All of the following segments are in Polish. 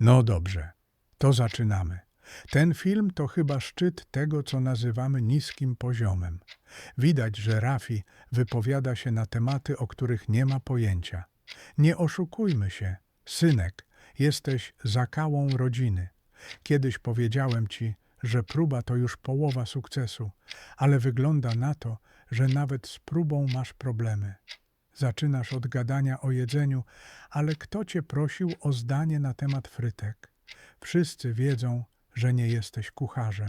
No dobrze, to zaczynamy. Ten film to chyba szczyt tego, co nazywamy niskim poziomem. Widać, że Rafi wypowiada się na tematy, o których nie ma pojęcia. Nie oszukujmy się, synek, jesteś zakałą rodziny. Kiedyś powiedziałem ci, że próba to już połowa sukcesu, ale wygląda na to, że nawet z próbą masz problemy. Zaczynasz od gadania o jedzeniu, ale kto cię prosił o zdanie na temat frytek? Wszyscy wiedzą, że nie jesteś kucharzem.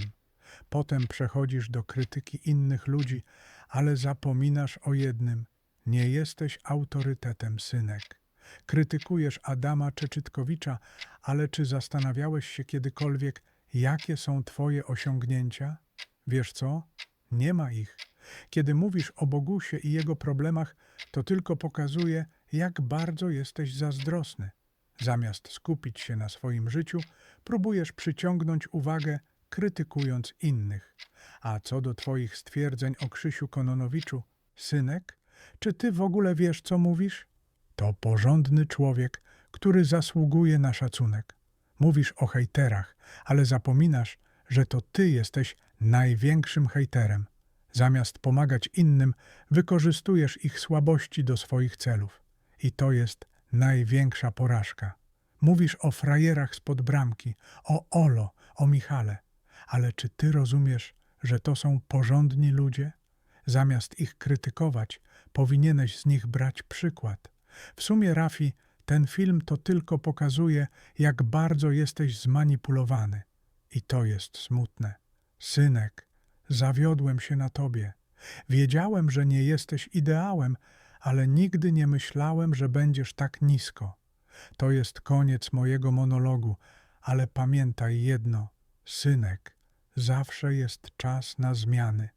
Potem przechodzisz do krytyki innych ludzi, ale zapominasz o jednym: nie jesteś autorytetem, synek. Krytykujesz Adama Czeczytkowicza, ale czy zastanawiałeś się kiedykolwiek, jakie są Twoje osiągnięcia? Wiesz co? Nie ma ich. Kiedy mówisz o Bogusie i jego problemach, to tylko pokazuje, jak bardzo jesteś zazdrosny. Zamiast skupić się na swoim życiu, próbujesz przyciągnąć uwagę, krytykując innych. A co do Twoich stwierdzeń o Krzysiu Kononowiczu, synek, czy Ty w ogóle wiesz, co mówisz? To porządny człowiek, który zasługuje na szacunek. Mówisz o hejterach, ale zapominasz, że to Ty jesteś największym hejterem. Zamiast pomagać innym, wykorzystujesz ich słabości do swoich celów. I to jest największa porażka. Mówisz o frajerach spod bramki, o Olo, o Michale. Ale czy ty rozumiesz, że to są porządni ludzie? Zamiast ich krytykować, powinieneś z nich brać przykład. W sumie, Rafi, ten film to tylko pokazuje, jak bardzo jesteś zmanipulowany. I to jest smutne. Synek, zawiodłem się na tobie. Wiedziałem, że nie jesteś ideałem, ale nigdy nie myślałem, że będziesz tak nisko. To jest koniec mojego monologu, ale pamiętaj jedno, synek, zawsze jest czas na zmiany.